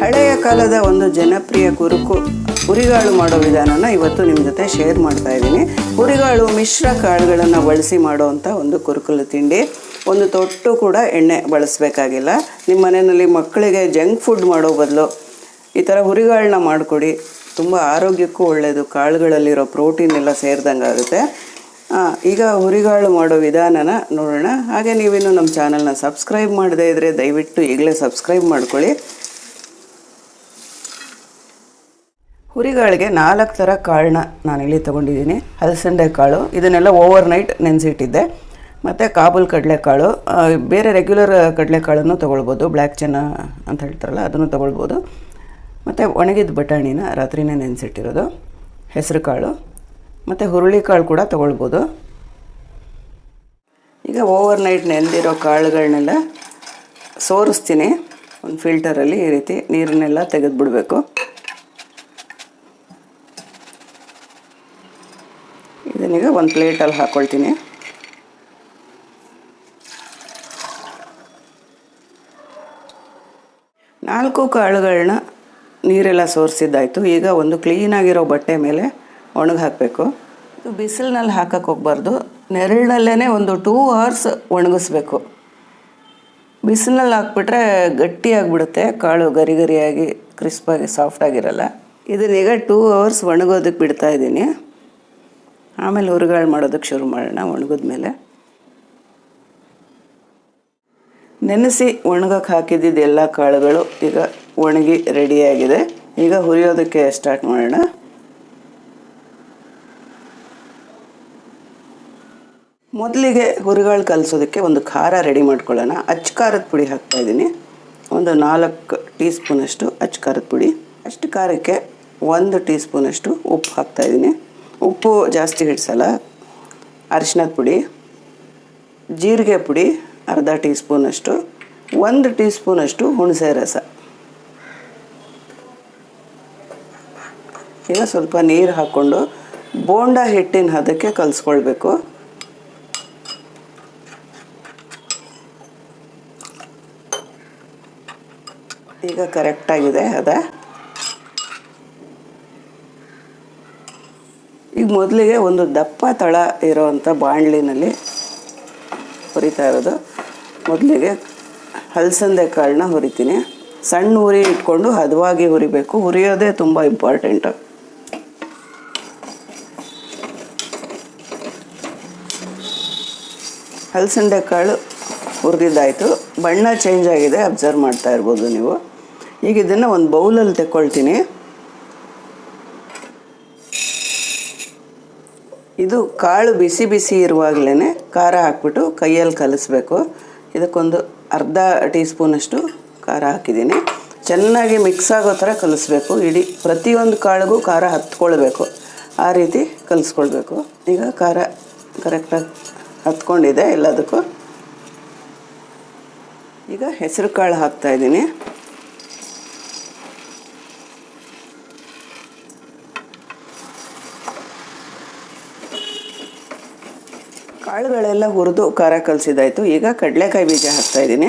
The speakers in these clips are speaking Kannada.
ಹಳೆಯ ಕಾಲದ ಒಂದು ಜನಪ್ರಿಯ ಕುರುಕು ಹುರಿಗಾಳು ಮಾಡೋ ವಿಧಾನನ ಇವತ್ತು ನಿಮ್ಮ ಜೊತೆ ಶೇರ್ ಮಾಡ್ತಾ ಇದ್ದೀನಿ. ಹುರಿಗಾಳು ಮಿಶ್ರ ಕಾಳುಗಳನ್ನು ಬಳಸಿ ಮಾಡುವಂಥ ಒಂದು ಕುರುಕುಲು ತಿಂಡಿ. ಒಂದು ತೊಟ್ಟು ಕೂಡ ಎಣ್ಣೆ ಬಳಸಬೇಕಾಗಿಲ್ಲ. ನಿಮ್ಮ ಮನೆಯಲ್ಲಿ ಮಕ್ಕಳಿಗೆ ಜಂಕ್ ಫುಡ್ ಮಾಡೋ ಬದಲು ಈ ಥರ ಹುರಿಗಾಳನ್ನ ಮಾಡಿಕೊಡಿ. ತುಂಬ ಆರೋಗ್ಯಕ್ಕೂ ಒಳ್ಳೆಯದು ಕಾಳುಗಳಲ್ಲಿರೋ ಪ್ರೋಟೀನ್ ಎಲ್ಲ ಸೇರಿದಂಗೆ ಆಗುತ್ತೆ ಈಗ ಹುರಿಗಾಳು ಮಾಡೋ ವಿಧಾನನ ನೋಡೋಣ. ಹಾಗೆ ನೀವಿನ್ನು ನಮ್ಮ ಚಾನಲ್ನ ಸಬ್ಸ್ಕ್ರೈಬ್ ಮಾಡದೇ ಇದ್ದರೆ ದಯವಿಟ್ಟು ಈಗಲೇ ಸಬ್ಸ್ಕ್ರೈಬ್ ಮಾಡ್ಕೊಳ್ಳಿ. ಹುರಿಗಾಳಿಗೆ ನಾಲ್ಕು ಥರ ಕಾಳನ್ನ ಇಲ್ಲಿ ತೊಗೊಂಡಿದ್ದೀನಿ. ಹಲಸಂಡೆ ಕಾಳು, ಇದನ್ನೆಲ್ಲ ಓವರ್ ನೈಟ್ ನೆನೆಸಿಟ್ಟಿದ್ದೆ. ಮತ್ತು ಕಾಬೂಲ್ ಕಡಲೆಕಾಳು ಬೇರೆ ರೆಗ್ಯುಲರ್ ಕಡಲೆಕಾಳನ್ನು ತೊಗೊಳ್ಬೋದು. ಬ್ಲ್ಯಾಕ್ ಚೆನ್ನ ಅಂತ ಹೇಳ್ತಾರಲ್ಲ, ಅದನ್ನು ತೊಗೊಳ್ಬೋದು. ಮತ್ತು ಒಣಗಿದ ಬಟಾಣಿನ ರಾತ್ರಿನೇ ನೆನೆಸಿಟ್ಟಿರೋದು. ಹೆಸರು ಕಾಳು ಮತ್ತು ಹುರುಳಿಕಾಳು ಕೂಡ ತೊಗೊಳ್ಬೋದು. ಈಗ ಓವರ್ ನೈಟ್ ನೆಂದಿರೋ ಕಾಳುಗಳನ್ನೆಲ್ಲ ಸೋರಿಸ್ತೀನಿ. ಒಂದು ಫಿಲ್ಟರಲ್ಲಿ ಈ ರೀತಿ ನೀರನ್ನೆಲ್ಲ ತೆಗೆದುಬಿಡಬೇಕು. ಇದನ್ನೀಗ ಒಂದು ಪ್ಲೇಟಲ್ಲಿ ಹಾಕ್ಕೊಳ್ತೀನಿ ನಾಲ್ಕು ಕಾಳುಗಳನ್ನ ನೀರೆಲ್ಲ ಸೋರಿಸಿದ್ದಾಯಿತು. ಈಗ ಒಂದು ಕ್ಲೀನಾಗಿರೋ ಬಟ್ಟೆ ಮೇಲೆ ಒಣಗಿ ಹಾಕಬೇಕು. ಇದು ಬಿಸಿಲಿನಲ್ಲಿ ಹಾಕಕ್ಕೆ ಹೋಗ್ಬಾರ್ದು. ನೆರಳಿನಲ್ಲೇ ಒಂದು ಟೂ ಅವರ್ಸ್ ಒಣಗಿಸ್ಬೇಕು. ಬಿಸಿಲಿನಲ್ಲಿ ಹಾಕ್ಬಿಟ್ರೆ ಗಟ್ಟಿಯಾಗಿಬಿಡುತ್ತೆ ಕಾಳು ಗರಿ ಗರಿಯಾಗಿ ಕ್ರಿಸ್ಪಾಗಿ ಸಾಫ್ಟಾಗಿರಲ್ಲ ಇದನ್ನೀಗ ಟೂ ಅವರ್ಸ್ ಒಣಗೋದಕ್ಕೆ ಬಿಡ್ತಾ ಇದ್ದೀನಿ. ಆಮೇಲೆ ಹುರುಗಾಳು ಮಾಡೋದಕ್ಕೆ ಶುರು ಮಾಡೋಣ ಒಣಗಿದ್ಮೇಲೆ. ನೆನೆಸಿ ಒಣಗಕ್ಕೆ ಹಾಕಿದ್ದಿದ್ದು ಎಲ್ಲ ಕಾಳುಗಳು ಈಗ ಒಣಗಿ ರೆಡಿಯಾಗಿದೆ ಈಗ ಹುರಿಯೋದಕ್ಕೆ ಸ್ಟಾರ್ಟ್ ಮಾಡೋಣ. ಮೊದಲಿಗೆ ಹುರಿಗಳು ಕಲಿಸೋದಕ್ಕೆ ಒಂದು ಖಾರ ರೆಡಿ ಮಾಡ್ಕೊಳ್ಳೋಣ. ಅಚ್ಚ ಖಾರದ ಪುಡಿ ಹಾಕ್ತಾ ಇದ್ದೀನಿ. ಒಂದು ನಾಲ್ಕು ಟೀ ಸ್ಪೂನಷ್ಟು ಅಚ್ಚ ಖಾರದ ಪುಡಿ. ಅಷ್ಟು ಖಾರಕ್ಕೆ ಒಂದು ಟೀ ಸ್ಪೂನಷ್ಟು ಉಪ್ಪು ಹಾಕ್ತಾಯಿದ್ದೀನಿ ಉಪ್ಪು ಜಾಸ್ತಿ ಹಿಡಿಸಲ್ಲ. ಅರಿಶಿನದ ಪುಡಿ, ಜೀರಿಗೆ ಪುಡಿ, ಅರ್ಧ ಟೀ ಸ್ಪೂನಷ್ಟು ಒಂದು ಟೀ ಸ್ಪೂನಷ್ಟು ಹುಣಸೆ ರಸ. ಈಗ ಸ್ವಲ್ಪ ನೀರು ಹಾಕ್ಕೊಂಡು ಬೋಂಡ ಹಿಟ್ಟಿನ ಹದಕ್ಕೆ ಕಲಿಸ್ಕೊಳ್ಬೇಕು. ಈಗ ಕರೆಕ್ಟಾಗಿದೆ ಅದ. ಈಗ ಮೊದಲಿಗೆ ಒಂದು ದಪ್ಪ ತಳ ಇರೋವಂಥ ಬಾಣಲಿನಲ್ಲಿ ಹುರಿತಾ ಇರೋದು. ಮೊದಲಿಗೆ ಹಲಸಂದೆ ಕಾಳನ್ನ ಹುರಿತೀನಿ. ಸಣ್ಣ ಉರಿ ಇಟ್ಕೊಂಡು ಹದವಾಗಿ ಹುರಿಬೇಕು. ಹುರಿಯೋದೇ ತುಂಬ ಇಂಪಾರ್ಟೆಂಟು ಹಲಸಂದೆ ಕಾಳು ಹುರಿದಿದ್ದಾಯಿತು. ಬಣ್ಣ ಚೇಂಜ್ ಆಗಿದೆ ಅಬ್ಸರ್ವ್ ಮಾಡ್ತಾ ಇರ್ಬೋದು ನೀವು. ಈಗ ಇದನ್ನು ಒಂದು ಬೌಲಲ್ಲಿ ತಗೊಳ್ತೀನಿ ಇದು ಕಾಳು ಬಿಸಿ ಬಿಸಿ ಇರುವಾಗಲೇ ಖಾರ ಹಾಕ್ಬಿಟ್ಟು ಕೈಯಲ್ಲಿ ಕಲಿಸ್ಬೇಕು. ಇದಕ್ಕೊಂದು ಅರ್ಧ ಟೀ ಸ್ಪೂನಷ್ಟು ಖಾರ ಹಾಕಿದ್ದೀನಿ. ಚೆನ್ನಾಗಿ ಮಿಕ್ಸ್ ಆಗೋ ಥರ ಕಲಿಸ್ಬೇಕು. ಇಡೀ ಪ್ರತಿಯೊಂದು ಕಾಳಿಗೂ ಖಾರ ಹತ್ಕೊಳ್ಬೇಕು. ಆ ರೀತಿ ಕಲಿಸ್ಕೊಳ್ಬೇಕು. ಈಗ ಖಾರ ಕರೆಕ್ಟಾಗಿ ಹತ್ಕೊಂಡಿದೆ ಎಲ್ಲದಕ್ಕೂ. ಈಗ ಹೆಸರು ಕಾಳು ಹಾಕ್ತಾಯಿದ್ದೀನಿ ಕಾಳುಗಳೆಲ್ಲ ಹುರಿದು ಖಾರ ಕಲಸಿದಾಯಿತು ಈಗ ಕಡಲೆಕಾಯಿ ಬೀಜ ಹಾಕ್ತಾ ಇದ್ದೀನಿ.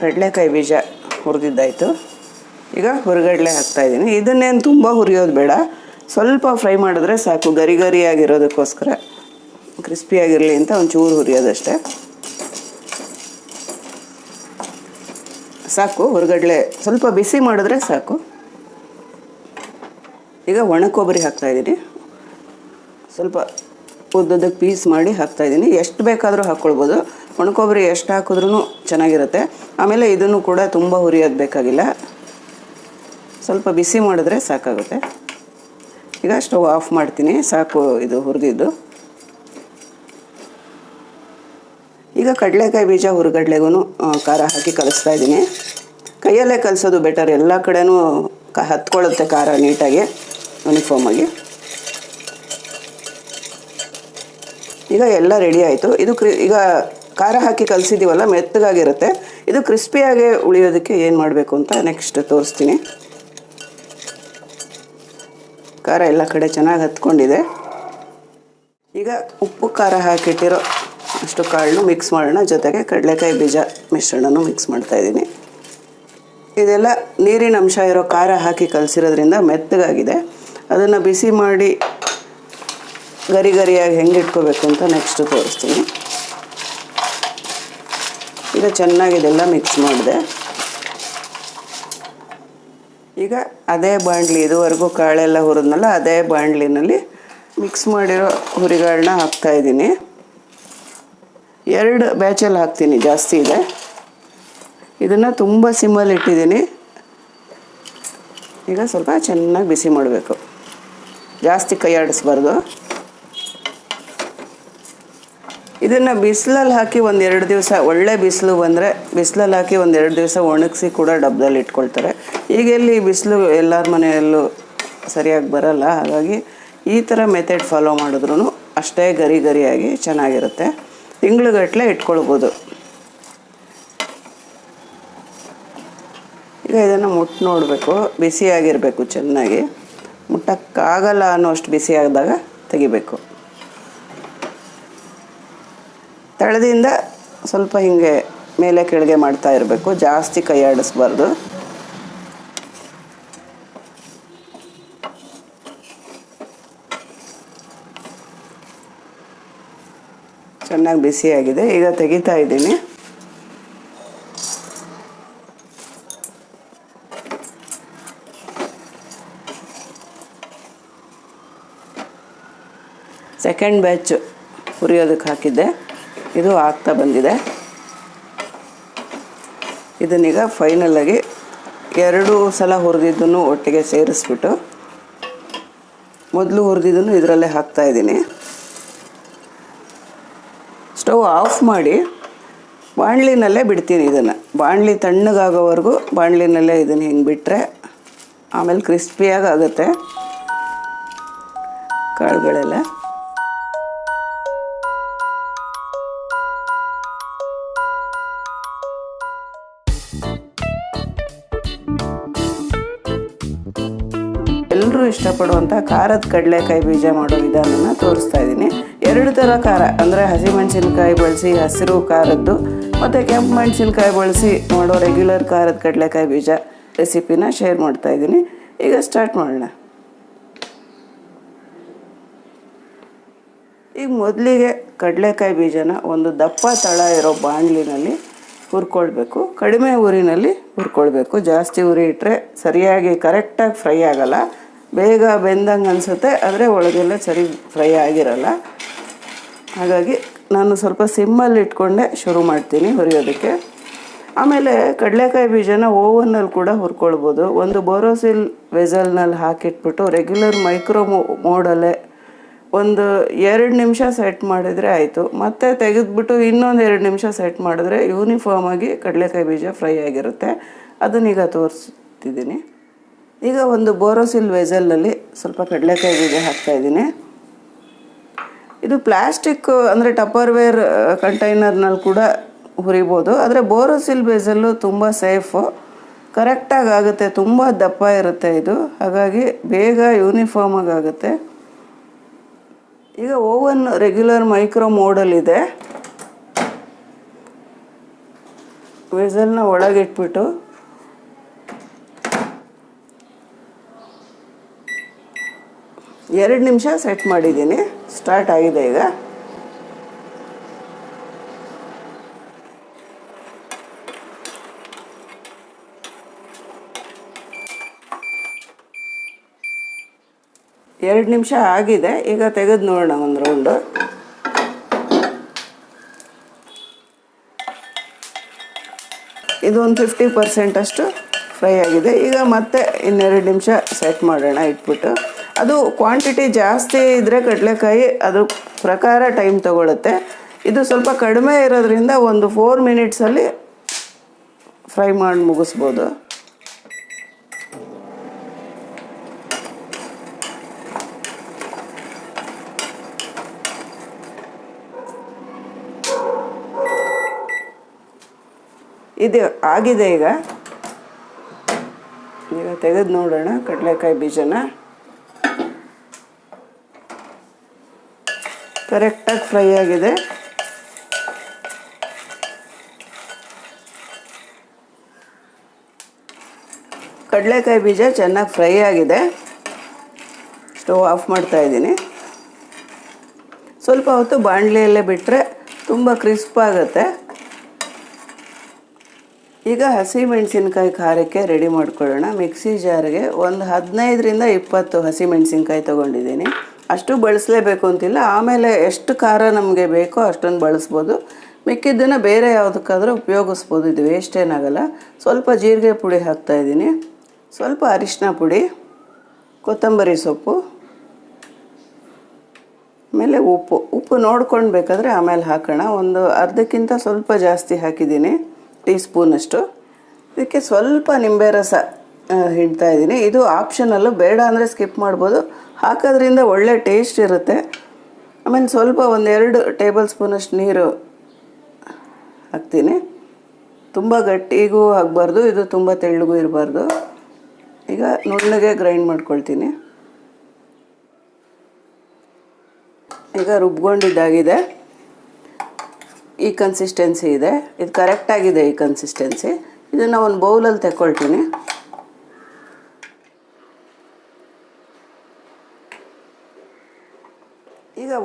ಕಡಲೆಕಾಯಿ ಬೀಜ ಹುರಿದಿದ್ದಾಯಿತು. ಈಗ ಹುರಿಗಡಲೆ ಹಾಕ್ತಾ ಇದ್ದೀನಿ. ಇದನ್ನೇನು ತುಂಬ ಹುರಿಯೋದು ಬೇಡ. ಸ್ವಲ್ಪ ಫ್ರೈ ಮಾಡಿದ್ರೆ ಸಾಕು. ಗರಿ ಗರಿಯಾಗಿರೋದಕ್ಕೋಸ್ಕರ ಕ್ರಿಸ್ಪಿಯಾಗಿರಲಿ ಅಂತ ಒಂಚೂರು ಹುರಿಯೋದಷ್ಟೇ. ಸಾಕು. ಹೊರಗಡ್ಲೆ ಸ್ವಲ್ಪ ಬಿಸಿ ಮಾಡಿದ್ರೆ ಸಾಕು. ಈಗ ಒಣ ಕೊಬ್ಬರಿ ಹಾಕ್ತಾಯಿದ್ದೀನಿ ಸ್ವಲ್ಪ ಉದ್ದದಕ್ಕೆ ಪೀಸ್ ಮಾಡಿ ಹಾಕ್ತಾಯಿದ್ದೀನಿ ಎಷ್ಟು ಬೇಕಾದರೂ ಹಾಕ್ಕೊಳ್ಬೋದು. ಒಣ ಕೊಬ್ಬರಿ ಎಷ್ಟು ಹಾಕಿದ್ರೂ ಚೆನ್ನಾಗಿರುತ್ತೆ. ಆಮೇಲೆ ಇದನ್ನು ಕೂಡ ತುಂಬ ಹುರಿಯೋದು ಬೇಕಾಗಿಲ್ಲ. ಸ್ವಲ್ಪ ಬಿಸಿ ಮಾಡಿದ್ರೆ ಸಾಕಾಗುತ್ತೆ. ಈಗ ಸ್ಟವ್ ಆಫ್ ಮಾಡ್ತೀನಿ. ಸಾಕು ಇದು ಹುರಿದಿದ್ದು. ಈಗ ಕಡಲೆಕಾಯಿ ಬೀಜ ಹುರುಗಡ್ಲೆಗೂ ಖಾರ ಹಾಕಿ ಕಲಿಸ್ತಾ ಇದ್ದೀನಿ. ಕೈಯಲ್ಲೇ ಕಲಿಸೋದು ಬೆಟರ್ ಎಲ್ಲ ಕಡೆನೂ ಕ, ಹತ್ಕೊಳ್ಳುತ್ತೆ ಖಾರ ನೀಟಾಗಿ. ಯೂನಿಫಾರ್ಮಾಗಿ ಈಗ ಎಲ್ಲ ರೆಡಿ ಆಯಿತು. ಇದು ಕ್ರಿ, ಈಗ ಖಾರ ಹಾಕಿ ಕಲಿಸಿದ್ದೀವಲ್ಲ ಮೆತ್ತಗಾಗಿರುತ್ತೆ. ಇದು ಕ್ರಿಸ್ಪಿಯಾಗಿ ಉಳಿಯೋದಕ್ಕೆ ಏನು ಮಾಡಬೇಕು ಅಂತ ನೆಕ್ಸ್ಟ್ ತೋರಿಸ್ತೀನಿ. ಖಾರ ಎಲ್ಲ ಕಡೆ ಚೆನ್ನಾಗಿ ಹತ್ಕೊಂಡಿದೆ. ಈಗ ಉಪ್ಪು, ಖಾರ ಹಾಕಿಟ್ಟಿರೋ ಅಷ್ಟು ಕಾಳನ್ನು ಮಿಕ್ಸ್ ಮಾಡೋಣ. ಜೊತೆಗೆ ಕಡಲೆಕಾಯಿ ಬೀಜ ಮಿಶ್ರಣನೂ ಮಿಕ್ಸ್ ಮಾಡ್ತಾಯಿದ್ದೀನಿ ಇದೆಲ್ಲ ನೀರಿನ ಅಂಶ ಇರೋ ಖಾರ ಹಾಕಿ ಕಲಸಿರೋದ್ರಿಂದ ಮೆತ್ತಗಾಗಿದೆ. ಅದನ್ನು ಬಿಸಿ ಮಾಡಿ ಗರಿ ಗರಿಯಾಗಿ ಹೆಂಗೆ ಇಟ್ಕೋಬೇಕು ಅಂತ ನೆಕ್ಸ್ಟ್ ತೋರಿಸ್ತೀನಿ. ಈಗ ಚೆನ್ನಾಗಿದೆಲ್ಲ ಮಿಕ್ಸ್ ಮಾಡಿದೆ. ಈಗ ಅದೇ ಬಾಣಲಿ ಇದುವರೆಗೂ ಕಾಳೆಲ್ಲ ಹುರಿದ್ನಲ್ಲ, ಅದೇ ಬಾಣಲಿನಲ್ಲಿ ಮಿಕ್ಸ್ ಮಾಡಿರೋ ಹುರಿಗಳನ್ನ ಹಾಕ್ತಾಯಿದ್ದೀನಿ ಎರಡು ಬ್ಯಾಚಲ್ಲಿ ಹಾಕ್ತೀನಿ, ಜಾಸ್ತಿ ಇದೆ. ಇದನ್ನು ತುಂಬ ಸಿಮ್ಮಲ್ಲಿ ಇಟ್ಟಿದ್ದೀನಿ. ಈಗ ಸ್ವಲ್ಪ ಚೆನ್ನಾಗಿ ಬಿಸಿ ಮಾಡಬೇಕು. ಜಾಸ್ತಿ ಕೈ ಆಡಿಸ್ಬಾರ್ದು. ಇದನ್ನು ಬಿಸಿಲಲ್ಲಿ ಹಾಕಿ ಒಂದು ಎರಡು ದಿವಸ, ಒಳ್ಳೆ ಬಿಸಿಲು ಬಂದರೆ ಬಿಸಿಲಲ್ಲಿ ಹಾಕಿ ಒಂದು ಎರಡು ದಿವಸ ಒಣಗಿಸಿ ಕೂಡ ಡಬ್ಬದಲ್ಲಿ ಇಟ್ಕೊಳ್ತಾರೆ. ಈಗ ಎಲ್ಲಿ ಬಿಸಿಲು ಎಲ್ಲರ ಮನೆಯಲ್ಲೂ ಸರಿಯಾಗಿ ಬರಲ್ಲ, ಹಾಗಾಗಿ ಈ ಥರ ಮೆಥಡ್ ಫಾಲೋ ಮಾಡಿದ್ರೂ ಅಷ್ಟೇ ಗರಿ ಗರಿಯಾಗಿ ಚೆನ್ನಾಗಿರುತ್ತೆ. ತಿಂಗಳುಗಟ್ಟಲೆ ಇಟ್ಕೊಳ್ಬೋದು. ಈಗ ಇದನ್ನು ಮುಟ್ಟು ನೋಡಬೇಕು, ಬಿಸಿಯಾಗಿರಬೇಕು ಚೆನ್ನಾಗಿ. ಮುಟ್ಟಕ್ಕಾಗಲ್ಲ ಅನ್ನೋ ಅಷ್ಟು ಬಿಸಿ ತೆಗಿಬೇಕು. ತಳದಿಂದ ಸ್ವಲ್ಪ ಹಿಂಗೆ ಮೇಲೆ ಕೆಳಗೆ ಮಾಡ್ತಾ ಇರಬೇಕು, ಜಾಸ್ತಿ ಕೈ ಆಡಿಸ್ಬಾರ್ದು. ಚೆನ್ನಾಗಿ ಬಿಸಿಯಾಗಿದೆ, ಈಗ ತೆಗಿತಾ ಇದ್ದೀನಿ. ಸೆಕೆಂಡ್ ಬ್ಯಾಚ್ ಹುರಿಯೋದಕ್ಕೆ ಹಾಕಿದ್ದೆ. ಇದು ಆಗ್ತಾ ಬಂದಿದೆ. ಇದನ್ನೀಗ ಫೈನಲಾಗಿ ಎರಡು ಸಲ ಹುರಿದಿದ್ದನ್ನು ಒಟ್ಟಿಗೆ ಸೇರಿಸ್ಬಿಟ್ಟು ಮೊದಲು ಹುರಿದಿದ್ದನ್ನು ಇದರಲ್ಲೇ ಹಾಕ್ತಾ ಇದ್ದೀನಿ. ಸ್ಟವ್ ಆಫ್ ಮಾಡಿ ಬಾಣಲಿನಲ್ಲೇ ಬಿಡ್ತೀನಿ ಇದನ್ನು. ಬಾಣಲಿ ತಣ್ಣಗಾಗೋವರೆಗೂ ಬಾಣಲಿನಲ್ಲೇ ಇದನ್ನು ಹಿಂಗೆ ಬಿಟ್ಟರೆ ಆಮೇಲೆ ಕ್ರಿಸ್ಪಿಯಾಗಿ ಆಗುತ್ತೆ. ಕಾಳುಗಳೆಲ್ಲ. ಇಷ್ಟಪಡುವಂಥ ಖಾರದ ಕಡಲೆಕಾಯಿ ಬೀಜ ಮಾಡೋ ವಿಧಾನನ ತೋರಿಸ್ತಾ ಇದ್ದೀನಿ. ಎರಡು ಥರ ಖಾರ, ಅಂದರೆ ಹಸಿಮೆಣಸಿನ್ಕಾಯಿ ಬಳಸಿ ಹಸಿರು ಖಾರದ್ದು, ಮತ್ತು ಕೆಂಪು ಮೆಣಸಿನ್ಕಾಯಿ ಬಳಸಿ ಮಾಡೋ ರೆಗ್ಯುಲರ್ ಖಾರದ ಕಡಲೆಕಾಯಿ ಬೀಜ ರೆಸಿಪಿನ ಶೇರ್ ಮಾಡ್ತಾ ಇದ್ದೀನಿ. ಈಗ ಸ್ಟಾರ್ಟ್ ಮಾಡೋಣ. ಈಗ ಮೊದಲಿಗೆ ಕಡಲೆಕಾಯಿ ಬೀಜನ ಒಂದು ದಪ್ಪ ತಳ ಇರೋ ಬಾಣಲಿನಲ್ಲಿ ಹುರ್ಕೊಳ್ಬೇಕು. ಕಡಿಮೆ ಉರಿನಲ್ಲಿ ಹುರ್ಕೊಳ್ಬೇಕು. ಜಾಸ್ತಿ ಉರಿ ಇಟ್ಟರೆ ಸರಿಯಾಗಿ ಕರೆಕ್ಟಾಗಿ ಫ್ರೈ ಆಗಲ್ಲ. ಬೇಗ ಬೆಂದಂಗೆ ಅನಿಸುತ್ತೆ, ಆದರೆ ಒಳಗೆಲ್ಲ ಸರಿ ಫ್ರೈ ಆಗಿರಲ್ಲ. ಹಾಗಾಗಿ ನಾನು ಸ್ವಲ್ಪ ಸಿಮ್ಮಲ್ಲಿ ಇಟ್ಕೊಂಡೆ, ಶುರು ಮಾಡ್ತೀನಿ ಹುರಿಯೋದಕ್ಕೆ. ಆಮೇಲೆ ಕಡಲೆಕಾಯಿ ಬೀಜನ ಓವನ್ನಲ್ಲಿ ಕೂಡ ಹುರ್ಕೊಳ್ಬೋದು. ಒಂದು ಬೋರೋಸಿಲ್ ವೆಸಲ್ನಲ್ಲಿ ಹಾಕಿಟ್ಬಿಟ್ಟು ರೆಗ್ಯುಲರ್ ಮೈಕ್ರೋ ಮೋಡಲ್ಲೇ ಒಂದು ಎರಡು ನಿಮಿಷ ಸೆಟ್ ಮಾಡಿದರೆ ಆಯಿತು. ಮತ್ತೆ ತೆಗೆದುಬಿಟ್ಟು ಇನ್ನೊಂದು ಎರಡು ನಿಮಿಷ ಸೆಟ್ ಮಾಡಿದ್ರೆ ಯೂನಿಫಾರ್ಮಾಗಿ ಕಡಲೆಕಾಯಿ ಬೀಜ ಫ್ರೈ ಆಗಿರುತ್ತೆ. ಅದನ್ನೀಗ ತೋರಿಸ್ತಿದ್ದೀನಿ. ಈಗ ಒಂದು ಬೋರೋಸಿಲ್ ವೆಸಲ್ನಲ್ಲಿ ಸ್ವಲ್ಪ ಕಡಲೆಕಾಯಿ ಬೀಜ ಹಾಕ್ತಾಯಿದ್ದೀನಿ ಇದು ಪ್ಲಾಸ್ಟಿಕ್, ಅಂದರೆ ಟಪ್ಪರ್ವೇರ್ ಕಂಟೈನರ್ನಲ್ಲಿ ಕೂಡ ಹುರಿಬೋದು. ಆದರೆ ಬೋರೋಸಿಲ್ ಬೇಸಲ್ಲು ತುಂಬ ಸೇಫು. ಕರೆಕ್ಟಾಗಿ ಆಗುತ್ತೆ, ತುಂಬ ದಪ್ಪ ಇರುತ್ತೆ ಇದು. ಹಾಗಾಗಿ ಬೇಗ ಯೂನಿಫಾರ್ಮಾಗಿ ಆಗುತ್ತೆ. ಈಗ ಓವನ್ ರೆಗ್ಯುಲರ್ ಮೈಕ್ರೋ ಮೋಡಲ್ಲಿದೆ ವೆಸಲ್ನ ಒಳಗಿಟ್ಬಿಟ್ಟು ಎರಡು ನಿಮಿಷ ಸೆಟ್ ಮಾಡಿದ್ದೀನಿ. ಸ್ಟಾರ್ಟ್ ಆಗಿದೆ ಈಗ. ಎರಡು ನಿಮಿಷ ಆಗಿದೆ. ಈಗ ತೆಗೆದು ನೋಡೋಣ ಒಂದು ರೌಂಡು ಇದು ಒಂದು ಫಿಫ್ಟಿ ಪರ್ಸೆಂಟ್ ಅಷ್ಟು ಫ್ರೈ ಆಗಿದೆ. ಈಗ ಮತ್ತೆ ಇನ್ನೆರಡು ನಿಮಿಷ ಸೆಟ್ ಮಾಡೋಣ ಇಟ್ಬಿಟ್ಟು. ಅದು ಕ್ವಾಂಟಿಟಿ ಜಾಸ್ತಿ ಇದ್ದರೆ ಕಡಲೆಕಾಯಿ ಅದು ಪ್ರಕಾರ ಟೈಮ್ ತಗೊಳುತ್ತೆ. ಇದು ಸ್ವಲ್ಪ ಕಡಿಮೆ ಇರೋದ್ರಿಂದ ಒಂದು ಫೋರ್ ಮಿನಿಟ್ಸಲ್ಲಿ ಫ್ರೈ ಮಾಡಿ ಮುಗಿಸ್ಬೋದು. ಇದು ಆಗಿದೆ ಈಗ. ಈಗ ತೆಗೆದು ನೋಡೋಣ ಕಡಲೆಕಾಯಿ ಬೀಜನ. ಕರೆಕ್ಟಾಗಿ ಫ್ರೈ ಆಗಿದೆ. ಕಡಲೆಕಾಯಿ ಬೀಜ ಚೆನ್ನಾಗಿ ಫ್ರೈ ಆಗಿದೆ. ಸ್ಟವ್ ಆಫ್ ಮಾಡ್ತಾ ಇದ್ದೀನಿ. ಸ್ವಲ್ಪ ಹೊತ್ತು ಬಾಣಲೆಯಲ್ಲೇ ಬಿಟ್ಟರೆ ತುಂಬ ಕ್ರಿಸ್ಪ್ ಆಗುತ್ತೆ. ಈಗ ಹಸಿ ಮೆಣಸಿನ್ಕಾಯಿ ಖಾರಕ್ಕೆ ರೆಡಿ ಮಾಡ್ಕೊಳ್ಳೋಣ. ಮಿಕ್ಸಿ ಜಾರ್ಗೆ ಒಂದು ಹದಿನೈದರಿಂದ ಇಪ್ಪತ್ತು ಹಸಿ ಮೆಣಸಿನ್ಕಾಯಿ ತೊಗೊಂಡಿದ್ದೀನಿ. ಅಷ್ಟು ಬಳಸಲೇಬೇಕು ಅಂತಿಲ್ಲ. ಆಮೇಲೆ ಎಷ್ಟು ಖಾರ ನಮಗೆ ಬೇಕೋ ಅಷ್ಟೊಂದು ಬಳಸ್ಬೋದು. ಮಿಕ್ಕಿದ್ದನ್ನು ಬೇರೆ ಯಾವುದಕ್ಕಾದರೂ ಉಪಯೋಗಿಸ್ಬೋದು. ಇದು ವೇಸ್ಟ್ ಏನಾಗಲ್ಲ. ಸ್ವಲ್ಪ ಜೀರಿಗೆ ಪುಡಿ ಹಾಕ್ತಾಯಿದ್ದೀನಿ ಸ್ವಲ್ಪ ಅರಿಶಿನ ಪುಡಿ, ಕೊತ್ತಂಬರಿ ಸೊಪ್ಪು, ಆಮೇಲೆ ಉಪ್ಪು. ಉಪ್ಪು ನೋಡ್ಕೊಂಡು ಬೇಕಾದರೆ ಆಮೇಲೆ ಹಾಕೋಣ. ಒಂದು ಅರ್ಧಕ್ಕಿಂತ ಸ್ವಲ್ಪ ಜಾಸ್ತಿ ಹಾಕಿದ್ದೀನಿ. ಟೀ ಸ್ಪೂನಷ್ಟು ಇದಕ್ಕೆ ಸ್ವಲ್ಪ ನಿಂಬೆ ರಸ. ಹಿಂಡ್ತಾ ಇದ್ದೀನಿ. ಇದು ಆಪ್ಷನಲ್ಲು ಬೇಡ ಅಂದರೆ ಸ್ಕಿಪ್ ಮಾಡ್ಬೋದು. ಹಾಕೋದ್ರಿಂದ ಒಳ್ಳೆ ಟೇಸ್ಟ್ ಇರುತ್ತೆ. ಆಮೇಲೆ ಸ್ವಲ್ಪ ಒಂದೆರಡು ಟೇಬಲ್ ಸ್ಪೂನಷ್ಟು ನೀರು ಹಾಕ್ತೀನಿ. ತುಂಬ ಗಟ್ಟಿಗೂ ಆಗಬಾರ್ದು, ಇದು ತುಂಬ ತೆಳ್ಳಗೂ ಇರಬಾರ್ದು. ಈಗ ನುಣ್ಣಗೆ ಗ್ರೈಂಡ್ ಮಾಡ್ಕೊಳ್ತೀನಿ. ಈಗ ರುಬ್ಕೊಂಡಿದ್ದಾಗಿದೆ. ಈ ಕನ್ಸಿಸ್ಟೆನ್ಸಿ ಇದೆ. ಇದು ಕರೆಕ್ಟಾಗಿದೆ ಈ ಕನ್ಸಿಸ್ಟೆನ್ಸಿ ಇದನ್ನು ಒಂದು ಬೌಲಲ್ಲಿ ತಗೊಳ್ತೀನಿ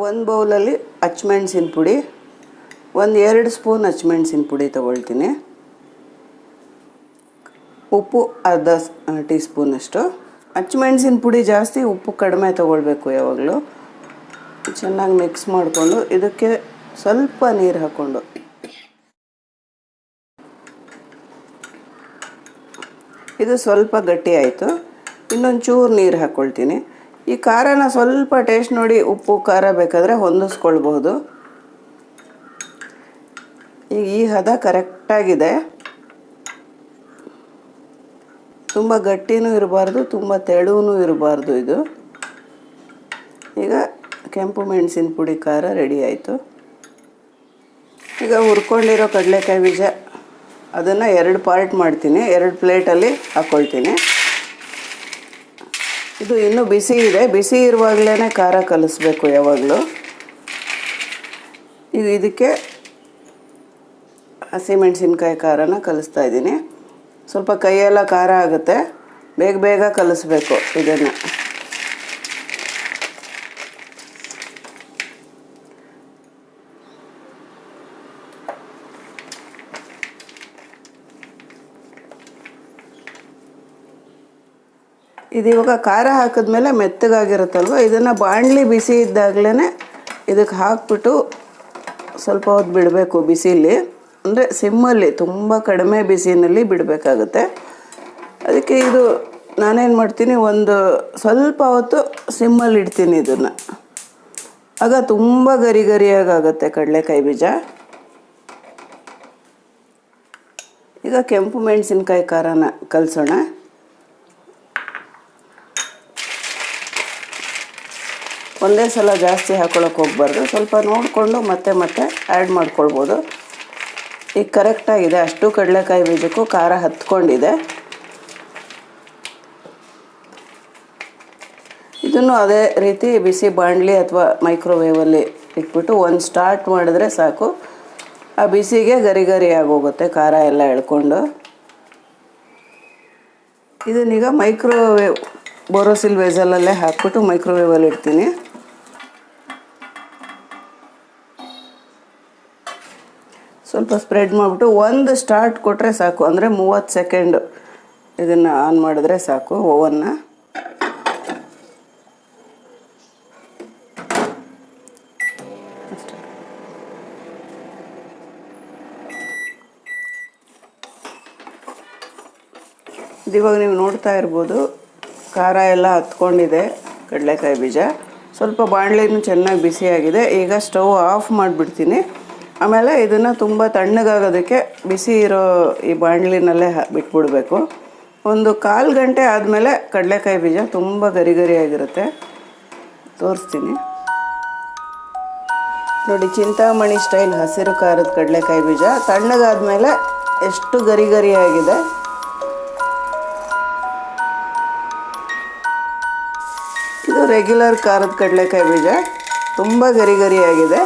ಒಂದು ಬೌಲಲ್ಲಿ ಹಚ್ಮೆಣ್ಸಿನ ಪುಡಿ, ಒಂದು ಎರಡು ಸ್ಪೂನ್ ಹಚ್ಮೆಣ್ಸಿನ ಪುಡಿ ತೊಗೊಳ್ತೀನಿ. ಉಪ್ಪು ಅರ್ಧ ಟೀ ಸ್ಪೂನಷ್ಟು ಹಚ್ಮೆಣ್ಸಿನ ಪುಡಿ ಜಾಸ್ತಿ, ಉಪ್ಪು ಕಡಿಮೆ ತೊಗೊಳ್ಬೇಕು ಯಾವಾಗಲೂ. ಚೆನ್ನಾಗಿ ಮಿಕ್ಸ್ ಮಾಡಿಕೊಂಡು, ಇದಕ್ಕೆ ಸ್ವಲ್ಪ ನೀರು ಹಾಕ್ಕೊಂಡು. ಇದು ಸ್ವಲ್ಪ ಗಟ್ಟಿ ಆಯಿತು. ಇನ್ನೊಂದು ಚೂರು ನೀರು ಹಾಕ್ಕೊಳ್ತೀನಿ. ಈ ಖಾರನ ಸ್ವಲ್ಪ ಟೇಸ್ಟ್ ನೋಡಿ ಉಪ್ಪು, ಖಾರ ಬೇಕಾದರೆ ಹೊಂದಿಸ್ಕೊಳ್ಬಹುದು. ಈಗ ಈ ಹದ ಕರೆಕ್ಟಾಗಿದೆ ತುಂಬ ಗಟ್ಟಿನೂ ಇರಬಾರ್ದು, ತುಂಬ ತೆಳುವೂ ಇರಬಾರ್ದು ಇದು. ಈಗ ಕೆಂಪು ಮೆಣಸಿನ ಪುಡಿ ಖಾರ ರೆಡಿ ಆಯಿತು. ಈಗ ಹುರ್ಕೊಂಡಿರೋ ಕಡಲೆಕಾಯಿ ಬೀಜ, ಅದನ್ನು ಎರಡು ಪಾರ್ಟ್ ಮಾಡ್ತೀನಿ, ಎರಡು ಪ್ಲೇಟಲ್ಲಿ ಹಾಕ್ಕೊಳ್ತೀನಿ ಇದು ಇನ್ನೂ ಬಿಸಿ ಇದೆ. ಬಿಸಿ ಇರುವಾಗಲೇ ಖಾರ ಕಲಿಸ್ಬೇಕು ಯಾವಾಗಲೂ. ಇದು ಇದಕ್ಕೆ ಹಸಿಮೆಣಸಿನ್ಕಾಯಿ ಖಾರನ ಕಲಿಸ್ತಾ ಇದ್ದೀನಿ. ಸ್ವಲ್ಪ ಕೈಯೆಲ್ಲ ಖಾರ ಆಗುತ್ತೆ. ಬೇಗ ಬೇಗ ಕಲಿಸ್ಬೇಕು ಇದನ್ನು. ಇದು ಇವಾಗ ಖಾರ ಹಾಕಿದ್ಮೇಲೆ ಮೆತ್ತಗಾಗಿರುತ್ತಲ್ವ? ಇದನ್ನು ಬಾಣಲಿ ಬಿಸಿ ಇದ್ದಾಗಲೇ ಇದಕ್ಕೆ ಹಾಕ್ಬಿಟ್ಟು ಸ್ವಲ್ಪ ಹೊತ್ತು ಬಿಡಬೇಕು ಬಿಸಿಲಿ. ಅಂದರೆ ಸಿಮ್ಮಲ್ಲಿ, ತುಂಬ ಕಡಿಮೆ ಬಿಸಿನಲ್ಲಿ ಬಿಡಬೇಕಾಗುತ್ತೆ. ಅದಕ್ಕೆ ಇದು ನಾನೇನು ಮಾಡ್ತೀನಿ, ಒಂದು ಸ್ವಲ್ಪ ಹೊತ್ತು ಸಿಮ್ಮಲ್ಲಿ ಇಡ್ತೀನಿ ಇದನ್ನು. ಆಗ ತುಂಬ ಗರಿ ಗರಿಯಾಗುತ್ತೆ ಕಡಲೆಕಾಯಿ ಬೀಜ. ಈಗ ಕೆಂಪು ಮೆಣಸಿನ್ಕಾಯಿ ಖಾರನ ಕಲಸೋಣ. ಒಂದೇ ಸಲ ಜಾಸ್ತಿ ಹಾಕ್ಕೊಳಕ್ಕೆ ಹೋಗ್ಬಾರ್ದು. ಸ್ವಲ್ಪ ನೋಡಿಕೊಂಡು ಮತ್ತೆ ಮತ್ತೆ ಆ್ಯಡ್ ಮಾಡ್ಕೊಳ್ಬೋದು. ಈಗ ಕರೆಕ್ಟಾಗಿದೆ ಅಷ್ಟು ಕಡಲೆಕಾಯಿ ಬೀಜಕ್ಕೂ ಖಾರ ಹತ್ಕೊಂಡಿದೆ. ಇದನ್ನು ಅದೇ ರೀತಿ ಬಿಸಿ ಬಾಣಲಿ ಅಥವಾ ಮೈಕ್ರೋವೇವಲ್ಲಿ ಇಟ್ಬಿಟ್ಟು ಒಂದು ಸ್ಟಾರ್ಟ್ ಮಾಡಿದ್ರೆ ಸಾಕು. ಆ ಬಿಸಿಗೆ ಗರಿ ಗರಿ ಆಗೋಗುತ್ತೆ ಖಾರ ಎಲ್ಲ ಎಳ್ಕೊಂಡು. ಇದನ್ನೀಗ ಮೈಕ್ರೋವೇವ್ ಬೋರೋಸಿಲ್ ವೆಸಲಲ್ಲೇ ಹಾಕ್ಬಿಟ್ಟು ಮೈಕ್ರೋವೇವಲ್ಲಿ ಇಡ್ತೀನಿ. ಸ್ವಲ್ಪ ಸ್ಪ್ರೆಡ್ ಮಾಡಿಬಿಟ್ಟು ಒಂದು ಸ್ಟಾರ್ಟ್ ಕೊಟ್ಟರೆ ಸಾಕು. ಅಂದರೆ ಮೂವತ್ತು ಸೆಕೆಂಡು ಇದನ್ನು ಆನ್ ಮಾಡಿದ್ರೆ ಸಾಕು ಓವನ್ನ ಇವಾಗ ನೀವು ನೋಡ್ತಾ ಇರ್ಬೋದು, ಖಾರ ಎಲ್ಲ ಹತ್ಕೊಂಡಿದೆ ಕಡಲೆಕಾಯಿ ಬೀಜ. ಸ್ವಲ್ಪ ಬಾಣಲೆನೂ ಚೆನ್ನಾಗಿ ಬಿಸಿಯಾಗಿದೆ. ಈಗ ಸ್ಟವ್ ಆಫ್ ಮಾಡಿಬಿಡ್ತೀನಿ. ಆಮೇಲೆ ಇದನ್ನು ತುಂಬ ತಣ್ಣಗಾಗೋದಕ್ಕೆ ಬಿಸಿ ಇರೋ ಈ ಬಾಣಲಿನಲ್ಲೇ ಬಿಟ್ಬಿಡಬೇಕು. ಒಂದು ಕಾಲು ಗಂಟೆ ಆದಮೇಲೆ ಕಡಲೆಕಾಯಿ ಬೀಜ ತುಂಬ ಗರಿ ಗರಿಯಾಗಿರುತ್ತೆ ತೋರಿಸ್ತೀನಿ. ನೋಡಿ, ಚಿಂತಾಮಣಿ ಸ್ಟೈಲ್ ಹಸಿರು ಖಾರದ ಕಡಲೆಕಾಯಿ ಬೀಜ. ತಣ್ಣಗಾದ್ಮೇಲೆ ಎಷ್ಟು ಗರಿ ಗರಿಯಾಗಿದೆ ಇದು ರೆಗ್ಯುಲರ್ ಖಾರದ ಕಡಲೆಕಾಯಿ ಬೀಜ. ತುಂಬ ಗರಿ ಗರಿಯಾಗಿದೆ